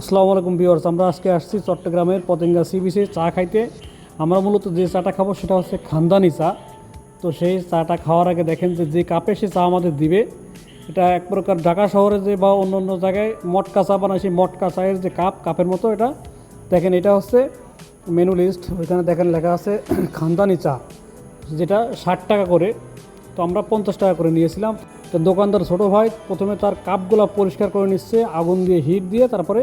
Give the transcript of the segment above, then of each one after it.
আসসালামু আলাইকুম ভিউয়ার্স, আমরা আজকে আসছি চট্টগ্রামের পতেঙ্গা সি চা খাইতে। আমরা মূলত যে চাটা খাব সেটা হচ্ছে খানদানি চা। তো সেই চাটা খাওয়ার আগে দেখেন যে যে কাপে সে চা আমাদের দিবে। এটা এক প্রকার ঢাকা শহরে যে বা অন্য অন্য জায়গায় মটকা চা বানায়, সেই মটকা চায়ের যে কাপ, কাপের মতো এটা। দেখেন এটা হচ্ছে মেনু লিস্ট, ওইখানে দেখেন লেখা আছে খানদানি চা, যেটা ষাট টাকা করে। তো আমরা পঞ্চাশ টাকা করে নিয়েছিলাম। তো দোকানদার ছোটো ভাই, প্রথমে তার কাপগুলো পরিষ্কার করে নিচ্ছে, আগুন দিয়ে হিট দিয়ে তারপরে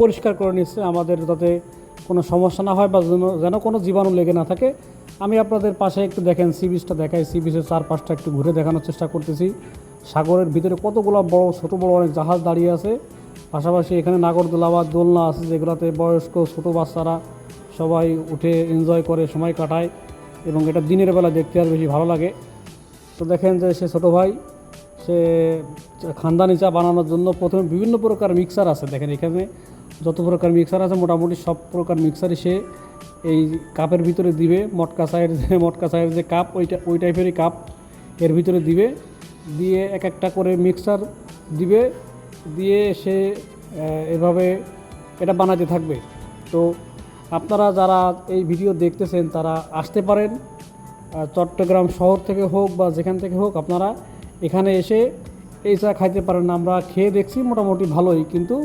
পরিষ্কার করে নিচ্ছে আমাদের যাতে কোনো সমস্যা না হয় বা যেন যেন কোনো জীবাণু লেগে না থাকে। আমি আপনাদের পাশে একটু দেখেন, সি বিচটা দেখাই। সি বিচের চারপাশটা একটু ঘুরে দেখানোর চেষ্টা করতেছি। সাগরের ভিতরে কতগুলো বড়, ছোট, বড় অনেক জাহাজ দাঁড়িয়ে আছে। পাশাপাশি এখানে নাগরদোলা বা দোলনা আছে যেগুলোতে বয়স্ক, ছোটো বাচ্চারা সবাই উঠে এনজয় করে, সময় কাটায় এবং এটা দিনের বেলা দেখতে আর বেশি ভালো লাগে। তো দেখেন যে সে ছোটো ভাই সে খানদানি চা বানানোর জন্য প্রথমে বিভিন্ন প্রকার মিক্সার আছে। দেখেন এখানে যত প্রকার মিক্সার আছে, মোটামুটি সব প্রকার মিক্সারই সে এই কাপের ভিতরে দিবে। মটকা চায়ের যে, মটকা চায়ের যে কাপ ওইটা, ওই টাইপেরই কাপ এর ভিতরে দিবে। দিয়ে এক একটা করে মিক্সার দিবে। দিয়ে সে এভাবে এটা বানাতে থাকবে। তো আপনারা যারা এই ভিডিও দেখতেছেন, তারা আসতে পারেন। চট্টগ্রাম শহর থেকে হোক বা যেখান থেকে হোক আপনারা এখানে এসে এই চা খাইতে পারেন আমরা খেয়ে দেখছি মোটামুটি ভালোই, কিন্তু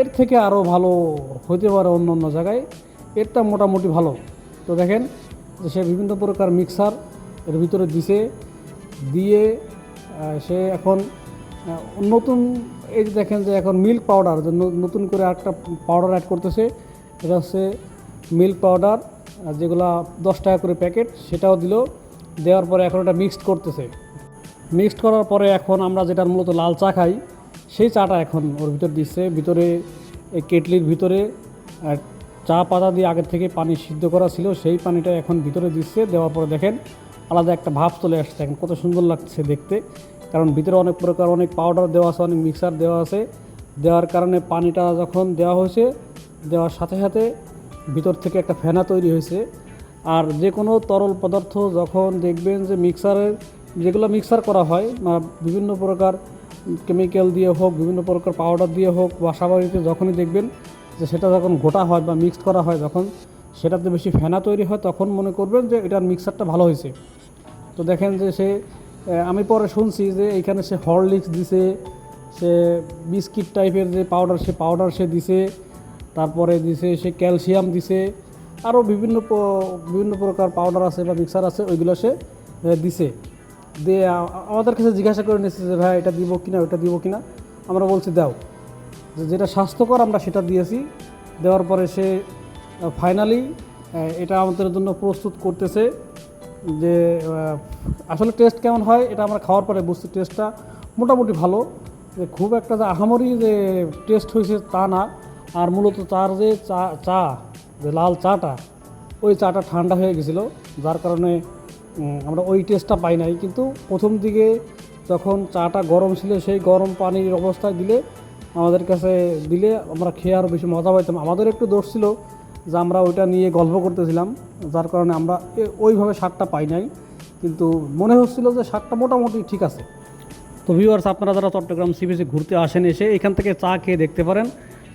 এর থেকে আরও ভালো হতে পারে অন্য অন্য জায়গায়, এরটা মোটামুটি ভালো। তো দেখেন যে সে বিভিন্ন প্রকার মিক্সার এর ভিতরে দিছে, দিয়ে সে এখন নতুন, এই যে দেখেন যে এখন মিল্ক পাউডার যে নতুন করে একটা পাউডার অ্যাড করতেছে, এটা হচ্ছে মিল্ক পাউডার যেগুলা দশ টাকা করে প্যাকেট সেটাও দিল, দেওয়ার পরে এখন এটা মিক্সড করতেছে। মিক্সড করার পরে এখন আমরা যেটার মূলত লাল চা খাই, সেই চাটা এখন ওর ভিতর দিচ্ছে। ভিতরে এই কেটলির ভিতরে চা পাতা দিয়ে আগের থেকে পানি সিদ্ধ করা ছিল, সেই পানিটা এখন ভিতরে দিচ্ছে। দেওয়ার পরে দেখেন আলাদা একটা ভাব চলে আসছে। এখন কত সুন্দর লাগছে দেখতে। কারণ ভিতরে অনেক প্রকার, অনেক পাউডার দেওয়া আছে, অনেক মিক্সার দেওয়া আছে। দেওয়ার কারণে পানিটা যখন দেওয়া হয়েছে, দেওয়ার সাথে সাথে ভিতর থেকে একটা ফেনা তৈরি হয়েছে। আর যে কোনো তরল পদার্থ যখন দেখবেন যে মিক্সারের যেগুলো মিক্সার করা হয় বিভিন্ন প্রকার কেমিক্যাল দিয়ে হোক, বিভিন্ন প্রকার পাউডার দিয়ে হোক, বা স্বাভাবিক যখনই দেখবেন যে সেটা যখন গোটা হয় বা মিক্সড করা হয় যখন, সেটাতে বেশি ফেনা তৈরি হয়, তখন মনে করবেন যে এটার মিক্সারটা ভালো হয়েছে। তো দেখেন যে সে আমি পরে শুনছি যে এইখানে সে হরলিক্স দিছে, সে বিস্কিট টাইপের যে পাউডার সে পাউডার সে দিছে, তারপরে দিছে, সে ক্যালসিয়াম দিছে, আরও বিভিন্ন বিভিন্ন প্রকার পাউডার আছে বা মিক্সার আছে, ওইগুলো সে দিছে। দিয়ে আমাদের কাছে জিজ্ঞাসা করে নিচ্ছে যে, ভাই, এটা দিব কিনা ওটা দিব কিনা? আমরা বলছি, দাও। যেটা স্বাস্থ্যকর আমরা সেটা দিয়েছি। দেওয়ার পরে সে ফাইনালি এটা আমাদের জন্য প্রস্তুত করতেছে যে আসলে টেস্ট কেমন হয়, এটা আমরা খাওয়ার পরে বুঝছি টেস্টটা মোটামুটি ভালো। যে, খুব একটা যে আহামরি যে টেস্ট হয়েছে তা না। আর মূলত তার যে চা চা, যে লাল চাটা, ওই চাটা ঠান্ডা হয়ে গেছিল। যার কারণে আমরা ওই টেস্টটা পাই নাই। কিন্তু প্রথম দিকে যখন চাটা গরম ছিল, সেই গরম পানির অবস্থায় দিলে আমাদের কাছে দিলে আমরা খেয়ে আরও বেশি মজা পাইতাম। আমাদের একটু দোষ ছিল যে আমরা ওইটা নিয়ে গল্প করতেছিলাম, যার কারণে আমরা ওইভাবে স্বাদটা পাই নাই। কিন্তু মনে হচ্ছিল যে স্বাদটা মোটামুটি ঠিক আছে। তো ভিউয়ার্স আপনারা যারা চট্টগ্রাম সি বিচে ঘুরতে আসেন, এসে এখান থেকে চা খেয়ে দেখতে পারেন।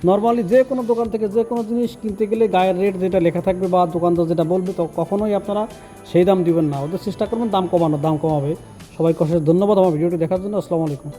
নর্মালি যে কোনো দোকান থেকে যে কোনো জিনিস কিনতে গেলে গায়ের রেট যেটা লেখা থাকবে বা দোকানদার যেটা বলবে, তো কখনোই আপনারা সেই দাম দিবেন না। ওদের চেষ্টা করবেন দাম কমানোর, দাম কমাবে। সবাইকে অশেষ ধন্যবাদ আমার ভিডিওটি দেখার জন্য। আসসালামু আলাইকুম।